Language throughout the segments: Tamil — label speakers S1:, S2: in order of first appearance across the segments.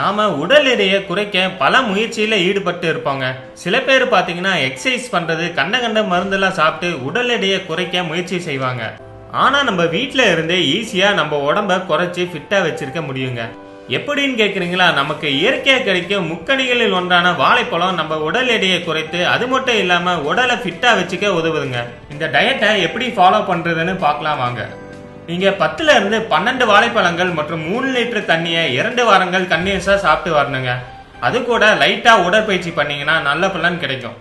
S1: நாம உடல் எடையை குறைக்க பல முயற்சியில ஈடுபட்டு இருப்போங்க. சில பேர் பாத்தீங்கன்னா எக்ஸசைஸ் பண்றது கண்ட கண்ட மருந்தெல்லாம் சாப்பிட்டு உடல் எடையை குறைக்க முயற்சி செய்வாங்க. ஆனா நம்ம வீட்டில் இருந்தே ஈஸியா நம்ம உடம்ப குறைச்சு ஃபிட்டா வச்சிருக்க முடியுங்க. எப்படின்னு கேக்குறீங்களா? நமக்கு இயற்கையா கிடைக்கும் முக்கணிகளில் ஒன்றான வாழைப்பழம் நம்ம உடல் எடையை குறைத்து அது மட்டும் இல்லாம உடலை ஃபிட்டா வச்சுக்க உதவுதுங்க. இந்த டயட்டை எப்படி ஃபாலோ பண்றதுன்னு பார்க்கலாம் வாங்க. நீங்க பத்துல இருந்து பன்னெண்டு வாழைப்பழங்கள் மற்றும் மூணு லிட்டர் தண்ணியை இரண்டு வாரங்கள் கண்டினியூஸா சாப்பிட்டு வரணுங்க. அது கூட லைட்டா உடற்பயிற்சி பண்ணீங்கன்னா நல்ல பலன் கிடைக்கும்.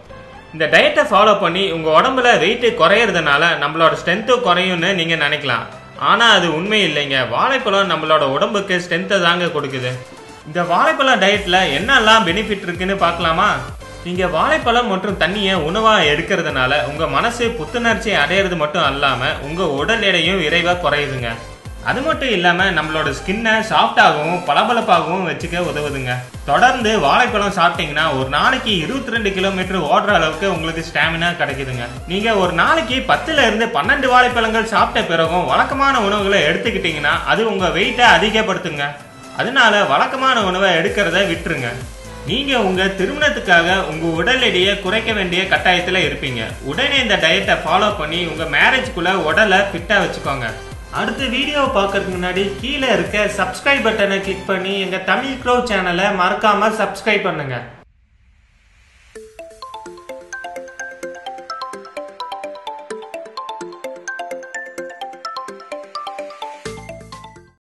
S1: இந்த டயட்டை ஃபாலோ பண்ணி உங்க உடம்புல வெயிட்டு குறையறதுனால நம்மளோட ஸ்ட்ரென்த்து குறையும்னு நீங்க நினைக்கலாம். ஆனா அது உண்மை இல்லைங்க. வாழைப்பழம் நம்மளோட உடம்புக்கு ஸ்ட்ரென்த்தை தாங்க கொடுக்குது. இந்த வாழைப்பழம் டயட்ல என்னெல்லாம் பெனிஃபிட் இருக்குன்னு பார்க்கலாமா? நீங்க வாழைப்பழம் மற்றும் தண்ணியை உணவா எடுக்கிறதுனால உங்க மனசு புத்துணர்ச்சி அடையிறது மட்டும் அல்லாம உங்க உடல் எடையும் விரைவா குறையுதுங்க. அது மட்டும் இல்லாம நம்மளோட ஸ்கின்னை சாஃப்டாகவும் பளபளப்பாகவும் வச்சுக்க உதவுதுங்க. தொடர்ந்து வாழைப்பழம் சாப்பிட்டீங்கன்னா ஒரு நாளைக்கு இருபத்தி ரெண்டு கிலோமீட்டர் ஓடுற அளவுக்கு உங்களுக்கு ஸ்டாமினா கிடைக்குதுங்க. நீங்க ஒரு நாளைக்கு பத்துல இருந்து பன்னெண்டு வாழைப்பழங்கள் சாப்பிட்ட பிறகும் வழக்கமான உணவுகளை எடுத்துக்கிட்டீங்கன்னா அது உங்க வெயிட்டை அதிகப்படுத்துங்க. அதனால வழக்கமான உணவை எடுக்கிறத விட்டுருங்க. நீங்க உங்க திருமணத்துக்காக உங்க உடல் எடையை குறைக்க வேண்டிய கட்டாயத்துல இருப்பீங்க. உடனே இந்த டயட்டை ஃபாலோ பண்ணி உங்க மேரேஜ்குள்ளே உடலை ஃபிட்டா வச்சுக்கோங்க. அடுத்த வீடியோவை பார்க்கறதுக்கு முன்னாடி கீழே இருக்க சப்ஸ்கிரைப் பட்டனை கிளிக் பண்ணி எங்கள் தமிழ் க்ரோ சேனலை மறக்காமல் சப்ஸ்கிரைப் பண்ணுங்கள்